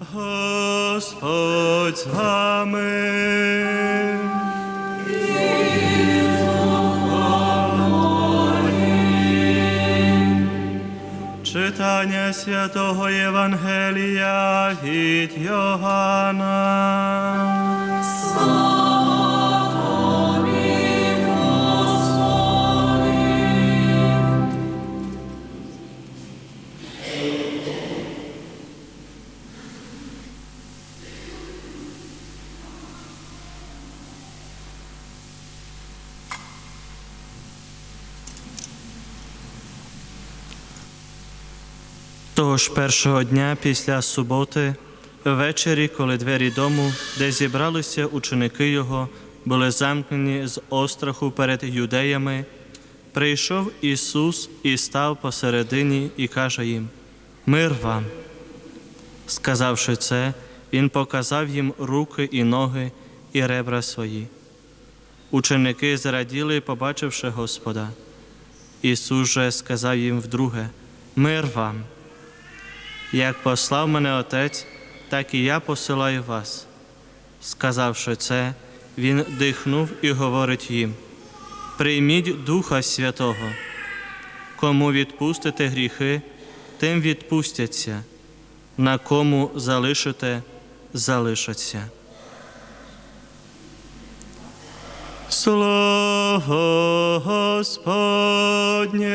Господь з вами. Читання святого Євангелія від Йоганна. Того ж першого дня після суботи, ввечері, коли двері дому, де зібралися ученики його, були замкнені з остраху перед юдеями, прийшов Ісус і став посередині і каже їм: Мир вам. Сказавши це, Він показав їм руки і ноги і ребра свої. Ученики зраділи, побачивши Господа. Ісус же сказав їм вдруге: Мир вам. Як послав мене Отець, так і я посилаю вас. Сказавши це, Він дихнув і говорить їм: Прийміть Духа Святого. Кому відпустите гріхи, тим відпустяться, на кому залишите, залишаться. Слово Господнє.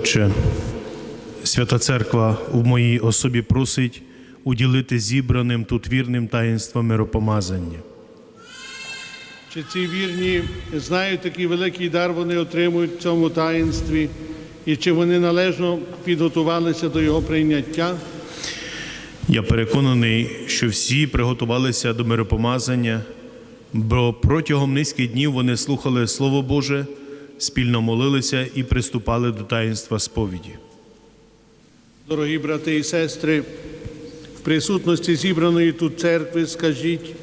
Отче, Свята Церква у моїй особі просить уділити зібраним тут вірним таїнством миропомазання. Чи ці вірні знають, який великий дар вони отримують в цьому таїнстві, і чи вони належно підготувалися до його прийняття? Я переконаний, що всі приготувалися до миропомазання, бо протягом низьких днів вони слухали Слово Боже, спільно молилися і приступали до таїнства сповіді. Дорогі брати і сестри, в присутності зібраної тут церкви скажіть,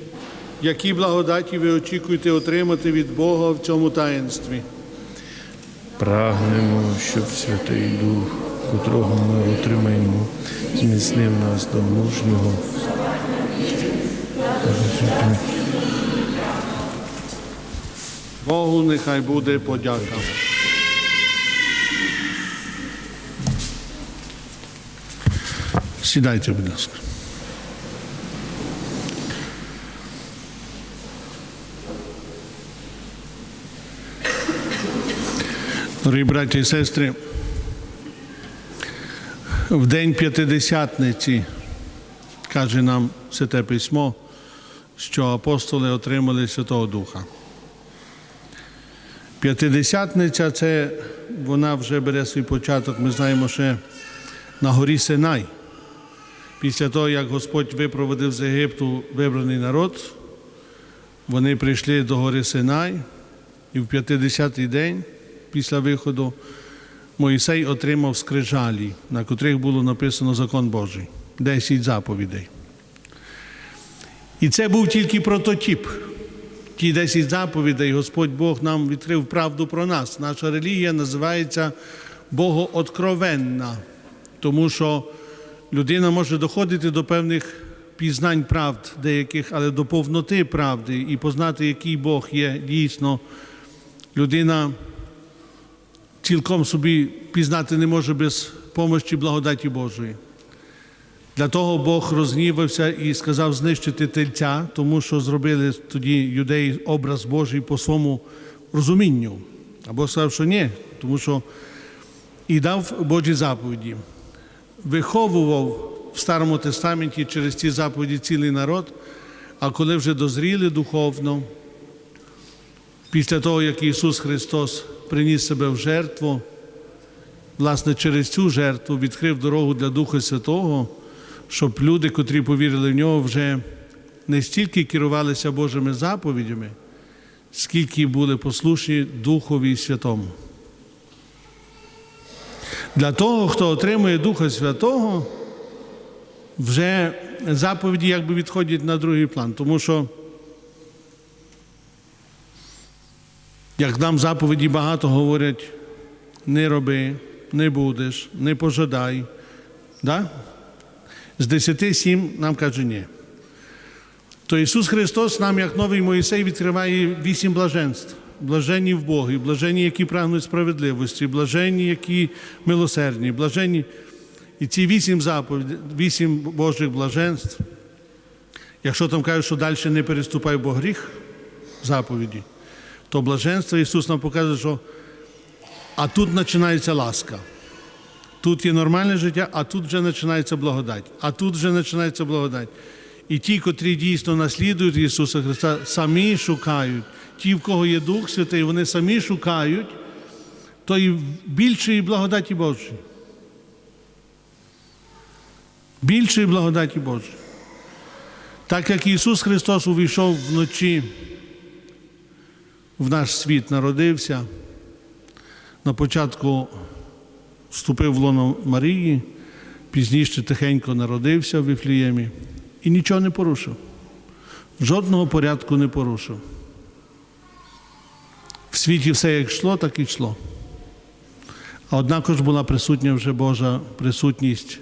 які благодаті ви очікуєте отримати від Бога в цьому таїнстві? Прагнемо, щоб Святий Дух, котрого ми отримаємо, зміцнив нас до мужнього. Богу нехай буде подяка. Сідайте, будь ласка. Дорогі браті і сестри, в день п'ятидесятниці каже нам Святе Письмо, що апостоли отримали Святого Духа. П'ятидесятниця це вона вже бере свій початок, ми знаємо ще на горі Синай. Після того, як Господь випроводив з Єгипту вибраний народ, вони прийшли до гори Синай, і в 50-й день після виходу Моїсей отримав скрижалі, на котрих було написано закон Божий, 10 заповідей. І це був тільки прототип. Ті 10 заповідей Господь Бог нам відкрив правду про нас. Наша релігія називається Богооткровенна, тому що людина може доходити до певних пізнань правд деяких, але до повноти правди і познати, який Бог є дійсно. Людина цілком собі пізнати не може без помощі благодаті Божої. Для того Бог рознівався і сказав знищити тельця, тому що зробили тоді юдеї образ Божий по своєму розумінню. А Бог сказав, що ні, тому що і дав Божі заповіді. Виховував в Старому Тестаменті через ці заповіді цілий народ, а коли вже дозріли духовно, Після того, як Ісус Христос приніс себе в жертву, власне, через цю жертву відкрив дорогу для Духа Святого, щоб люди, котрі повірили в нього, вже не стільки керувалися Божими заповідями, скільки були послушні Духові Святому. Для того, хто отримує Духа Святого, вже заповіді якби відходять на другий план. Тому що, як нам заповіді багато говорять, не роби, не будеш, не пожадай. Да? З десяти сім нам каже ні. То Ісус Христос нам, як новий Моїсей, відкриває вісім блаженств. Блаженні в Богі, блаженні, які прагнуть справедливості, блаженні, які милосердні, блаженні. І ці вісім заповідей, вісім Божих блаженств, якщо там кажуть, що далі не переступай бо гріх заповіді, то блаженство Ісус нам показує, що а тут починається ласка. Тут є нормальне життя, а тут вже починається благодать. А тут вже починається благодать. І ті, котрі дійсно наслідують Ісуса Христа, самі шукають. Ті, в кого є Дух Святий, вони самі шукають тої більшої благодаті Божої. Більшої благодаті Божої. Так як Ісус Христос увійшов вночі в наш світ, народився, на початку вступив в лоно Марії, пізніше тихенько народився в Віфліємі і нічого не порушив. Жодного порядку не порушив. В світі все як йшло, так і йшло. А однако ж була присутня вже Божа присутність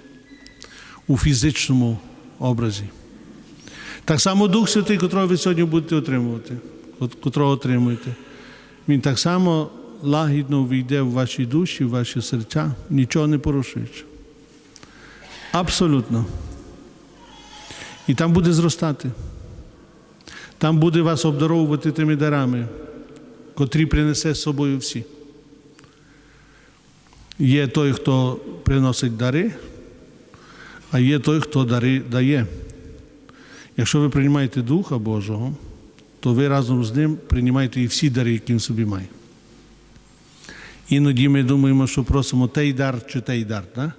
у фізичному образі. Так само Дух Святий, котрого ви сьогодні будете отримувати, котрого отримуєте, він так само лагідно війде в ваші душі, в ваші серця, нічого не порушуючи. Абсолютно. І там буде зростати. Там буде вас обдаровувати тими дарами, котрі принесе з собою всі. Є той, хто приносить дари, а є той, хто дари дає. Якщо ви приймаєте Духа Божого, то ви разом з ним приймаєте і всі дари, які він собі має. Іноді ми думаємо, що просимо той дар чи той дар. Да?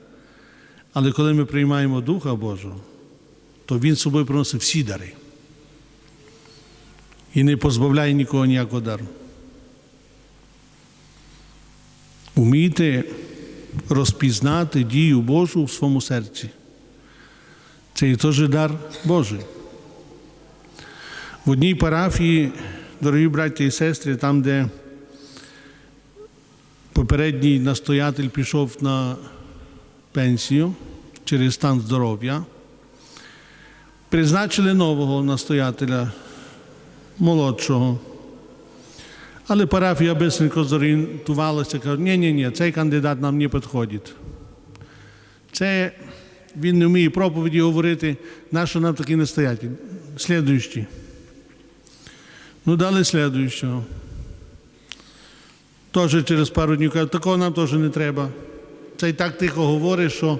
Але коли ми приймаємо Духа Божого, то Він з собою приносить всі дари. І не позбавляє нікого ніякого дару. Умійте розпізнати дію Божу в своєму серці. Це і теж дар Божий. В одній парафії, дорогі браті і сестри, там, де попередній настоятель пішов на пенсію через стан здоров'я, призначили нового настоятеля, молодшого. Але парафія бистренько зорієнтувалася, каже, ні, ні, ні, цей кандидат нам не підходить. Це він не вміє проповіді говорити, нащо нам такий настоятель? Слідуючий. Ну, дали слідуючого. Теж через пару днів кажуть, такого нам теж не треба. Цей так тихо говорить, що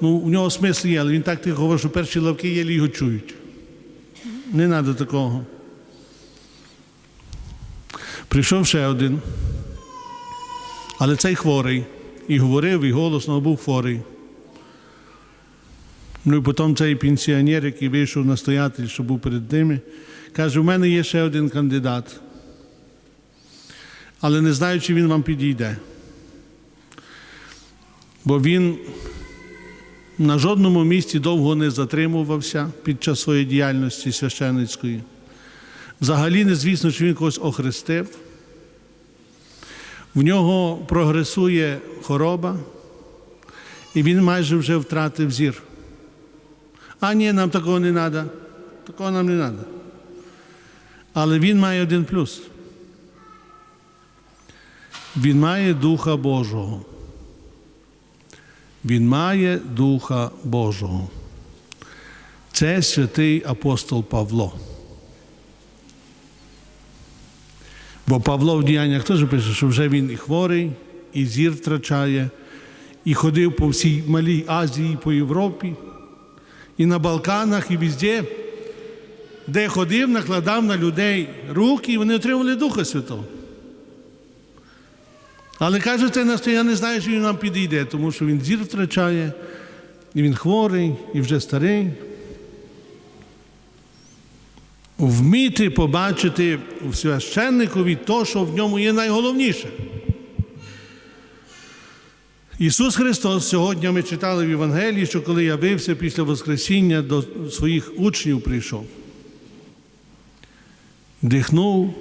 ну, у нього смисл є, але він так тихо говорить, що перші лавки єлі його чують. Не треба такого. Прийшов ще один, але цей хворий. І говорив, і голосно був хворий. Ну і потім цей пенсіонер, який вийшов настоятель, що був перед ними, каже: у мене є ще один кандидат. Але не знаю, чи він вам підійде. Бо він на жодному місці довго не затримувався під час своєї діяльності священницької. Взагалі не звісно, що він когось охрестив. В нього прогресує хвороба, і він майже вже втратив зір. А ні, нам такого не треба. Такого нам не треба. Але він має один плюс. Він має Духа Божого. Він має Духа Божого. Це святий апостол Павло. Бо Павло в діяннях теж пише, що вже він і хворий, і зір втрачає, і ходив по всій малій Азії, по Європі, і на Балканах, і везде. де ходив, накладав на людей руки, і вони отримали Духа Святого. Але каже, це нас, я не знаю, що він нам підійде, тому що він зір втрачає, і він хворий, і вже старий. Вміти побачити у священникові то, що в ньому є найголовніше. Ісус Христос сьогодні ми читали в Євангелії, що коли явився після Воскресіння до своїх учнів прийшов, дихнув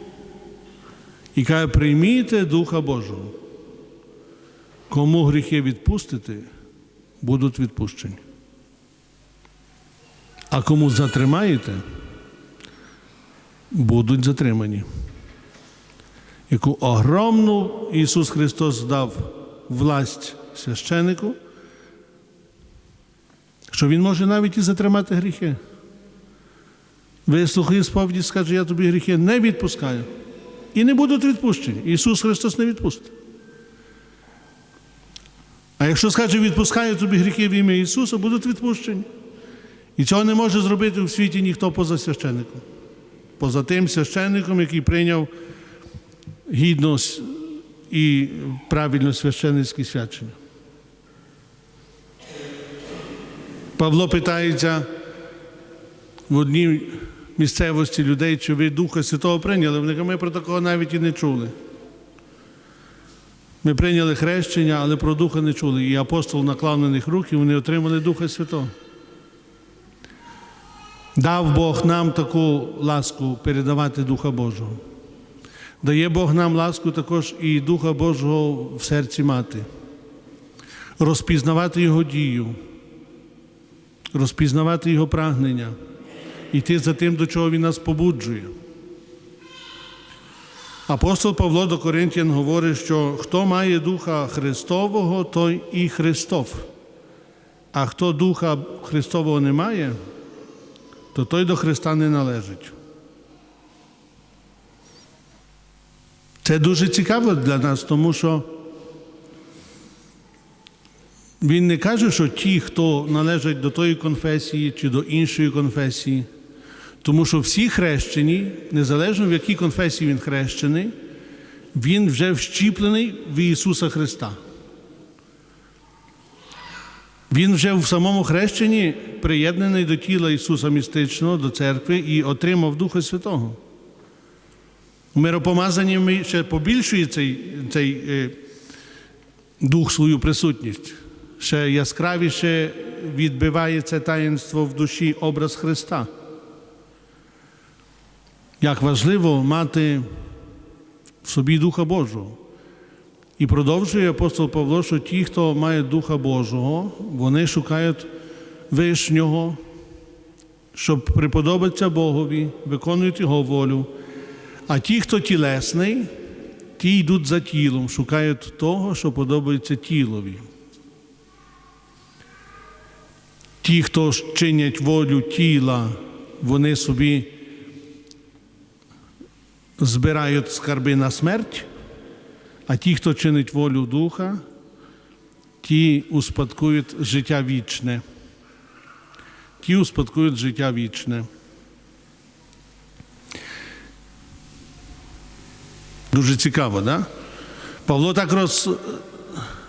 і каже, прийміте Духа Божого. Кому гріхи відпустити, будуть відпущені. А кому затримаєте, будуть затримані. Яку огромну Ісус Христос дав власть священику, що Він може навіть і затримати гріхи. Вислухає сповіді, скаже, я тобі гріхи не відпускаю. І не будуть відпущені. Ісус Христос не відпустить. А якщо скаже, відпускаю тобі гріхи в ім'я Ісуса, будуть відпущені. І цього не може зробити у світі ніхто поза священником. Поза тим священником, який прийняв гідність і правильно священницькі свячення. Павло питається в одній місцевості людей, чи ви Духа Святого прийняли. Вони кажуть, ми про такого навіть і не чули. Ми прийняли хрещення, але про Духа не чули. І апостол наклав на них руки, вони отримали Духа Святого. Дав Бог нам таку ласку передавати Духа Божого. Дає Бог нам ласку також і Духа Божого в серці мати, розпізнавати Його дію, розпізнавати Його прагнення, йти за тим, до чого Він нас побуджує. Апостол Павло до Коринтян говорить, що хто має Духа Христового, той і Христов. А хто Духа Христового не має, то той до Христа не належить. Це дуже цікаво для нас, тому що він не каже, що ті, хто належать до тої конфесії чи до іншої конфесії, тому що всі хрещені, незалежно в якій конфесії він хрещений, він вже вщіплений в Ісуса Христа. Він вже в самому хрещенні приєднаний до тіла Ісуса містичного, до церкви і отримав Духа Святого. У миропомазанні ще побільшує цей, цей е, дух свою присутність. Ще яскравіше відбиває це в душі образ Христа. Як важливо мати в собі Духа Божого. І продовжує апостол Павло, що ті, хто має Духа Божого, вони шукають вишнього, щоб приподобатися Богові, виконують Його волю. А ті, хто тілесний, ті йдуть за тілом, шукають того, що подобається тілові. Ті, хто чинять волю тіла, вони собі збирають скарби на смерть, а ті, хто чинить волю Духа, ті успадкують життя вічне. Ті успадкують життя вічне. Дуже цікаво, да? Павло так роз,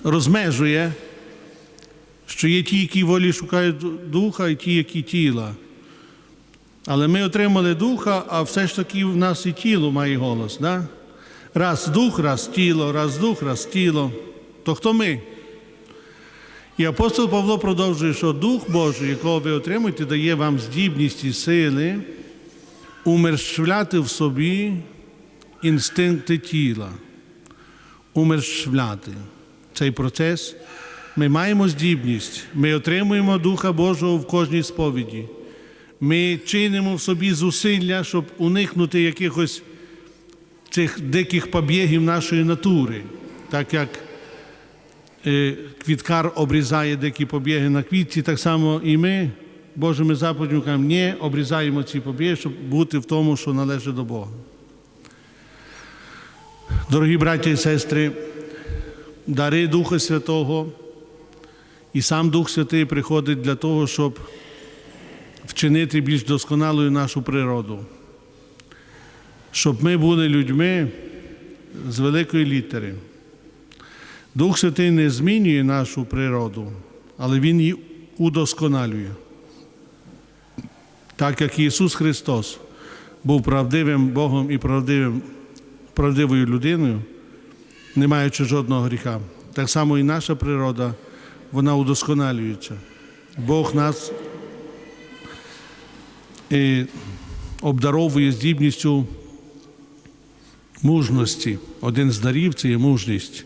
розмежує, що є ті, які волі шукають духа, і ті, які тіла. Але ми отримали духа, а все ж таки в нас і тіло має голос. Да? Раз дух, раз тіло, раз дух, раз тіло. То хто ми? І апостол Павло продовжує, що Дух Божий, якого ви отримуєте, дає вам здібність і сили умерщвляти в собі інстинкти тіла, умерщвляти. Цей процес ми маємо здібність, ми отримуємо Духа Божого в кожній сповіді. Ми чинимо в собі зусилля, щоб уникнути якихось цих диких побігів нашої натури, так як е, квіткар обрізає дикі побіги на квітці, так само і ми Божими заповідями кажемо, ні, обрізаємо ці побіги, щоб бути в тому, що належить до Бога. Дорогі браті і сестри, дари Духа Святого, і сам Дух Святий приходить для того, щоб вчинити більш досконалою нашу природу, щоб ми були людьми з великої літери. Дух Святий не змінює нашу природу, але Він її удосконалює. Так як Ісус Христос був правдивим Богом і правдивим, правдивою людиною, не маючи жодного гріха, так само і наша природа, вона удосконалюється. Бог нас е, обдаровує здібністю мужності. Один з дарів це є мужність.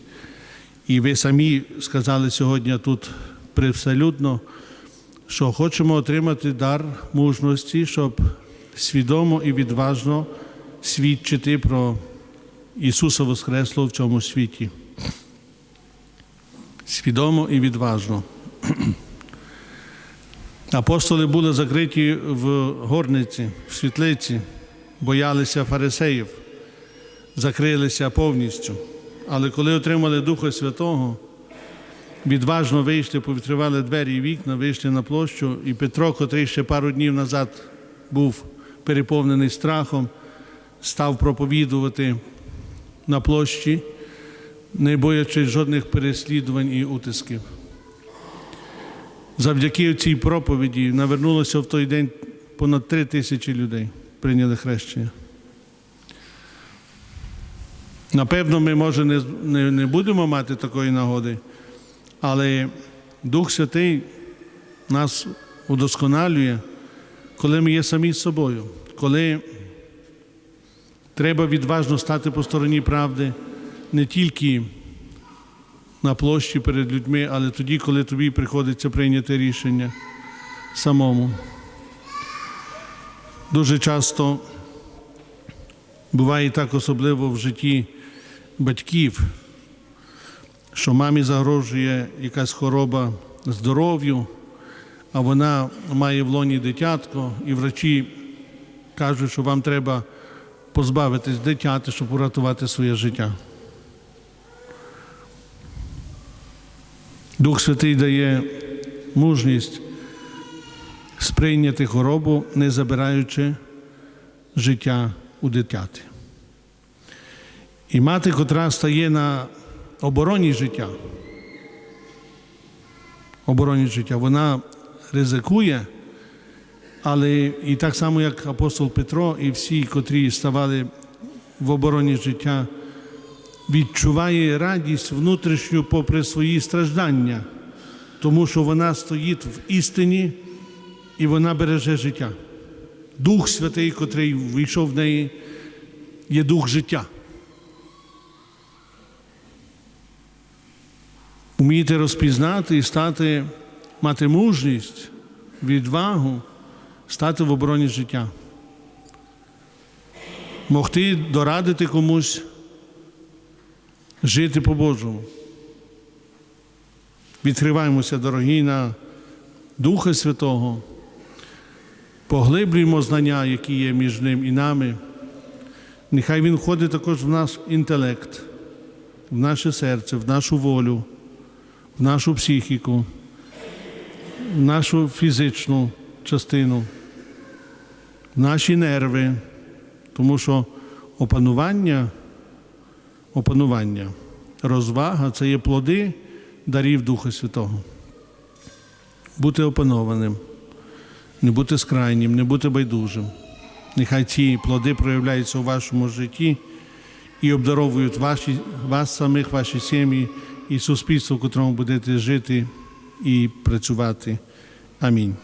І ви самі сказали сьогодні тут привселюдно, що хочемо отримати дар мужності, щоб свідомо і відважно свідчити про Ісуса Воскреслого в цьому світі. Свідомо і відважно. Апостоли були закриті в горниці, в світлиці, боялися фарисеїв, закрилися повністю. Але коли отримали Духа Святого, відважно вийшли, повідкривали двері і вікна, вийшли на площу, і Петро, котрий ще пару днів назад був переповнений страхом, став проповідувати на площі, не боячись жодних переслідувань і утисків. Завдяки цій проповіді навернулося в той день понад три тисячі людей, прийняли хрещення. Напевно, ми, може, не, не, не будемо мати такої нагоди, але Дух Святий нас удосконалює, коли ми є самі з собою, коли треба відважно стати по стороні правди не тільки на площі перед людьми, але тоді, коли тобі приходиться прийняти рішення самому. Дуже часто буває так особливо в житті батьків, що мамі загрожує якась хвороба здоров'ю, а вона має в лоні дитятко, і врачі кажуть, що вам треба позбавитись дитяти, щоб урятувати своє життя. Дух Святий дає мужність сприйняти хворобу, не забираючи життя у дитяти. І мати, котра стає на обороні життя, обороні життя, вона ризикує, але і так само, як апостол Петро і всі, котрі ставали в обороні життя, відчуває радість внутрішню попри свої страждання, тому що вона стоїть в істині і вона береже життя. Дух Святий, котрий вийшов в неї, є дух життя. Вміти розпізнати і стати, мати мужність, відвагу, стати в обороні життя. Могти дорадити комусь жити по-божому. Відкриваємося, дорогі, на Духа Святого, поглиблюємо знання, які є між ним і нами. Нехай Він входить також в наш інтелект, в наше серце, в нашу волю, в нашу психіку, в нашу фізичну частину, в наші нерви, тому що опанування опанування. Розвага це є плоди дарів Духа Святого. Бути опанованим, не бути скрайнім, не бути байдужим. Нехай ці плоди проявляються у вашому житті і обдаровують ваші, вас самих, ваші сім'ї і суспільство, в котрому будете жити і працювати. Амінь.